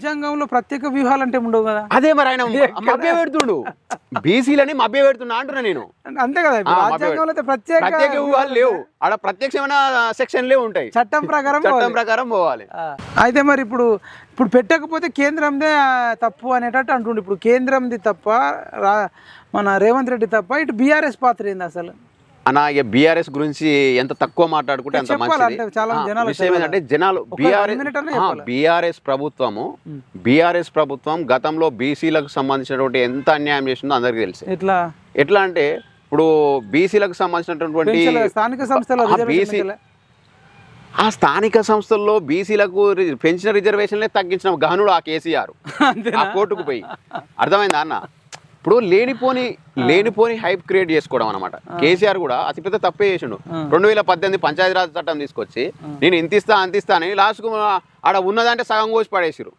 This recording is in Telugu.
రాజ్యాంగంలో ప్రత్యేక వ్యూహాలు అంటే ఉండవు కదా? అదే మరి ఆయన మభ్య పెడుతుండు. బీసీలని మభ్య పెడుతున్నా అంటున్నా నేను. అంతే కదా రాజ్యాంగంలో ప్రత్యేక ప్రత్యేక ఊహలు లేవు. ఆడ ప్రత్యక్షమైన సెక్షన్లే ఉంటాయి. చట్టం ప్రకారం చట్టం. ప్రకారం పోవాలి. అయితే మరి ఇప్పుడు ఇప్పుడు పెట్టకపోతే కేంద్రందే తప్పు అనేటట్టు అంటుండు. ఇప్పుడు కేంద్రంది తప్ప మన రేవంత్ రెడ్డి తప్ప ఇటు బీఆర్ఎస్ పాత్ర ఏంది అసలు? ఇక బీఆర్ఎస్ గురించి ఎంత తక్కువ మాట్లాడుకుంటే అంత మంచిది. విషయం ఏంటంటే జనాలు బీఆర్ఎస్. బీఆర్ఎస్ ప్రభుత్వము బీఆర్ఎస్ ప్రభుత్వం గతంలో బీసీలకు సంబంధించినటువంటి ఎంత అన్యాయం చేసిందో అందరికీ తెలుసు. ఇట్లా ఎట్లా అంటే ఇప్పుడు బీసీలకు సంబంధించినటువంటి స్థానిక సంస్థల పెంచలే. ఆ స్థానిక సంస్థల్లో బీసీలకు పెంచిన రిజర్వేషన్లే తగ్గించిన. గహనుడు ఆ కేసీఆర్. ఆ కోర్టుకు పోయి. అర్థమైందా అన్న? ఇప్పుడు లేనిపోని లేనిపోని హైప్ క్రియేట్ చేసుకోవడం అనమాట కేసీఆర్ కూడా అతిపెద్ద తప్పే చేసిండు. రెండు వేల పద్దెనిమిది పంచాయతీరాజ్ చట్టం తీసుకొచ్చి నేను ఇంత ఇస్తా అంత ఇస్తా అని లాస్ట్కు ఆడ ఉన్నదంటే సగం కోసి పడేసిరు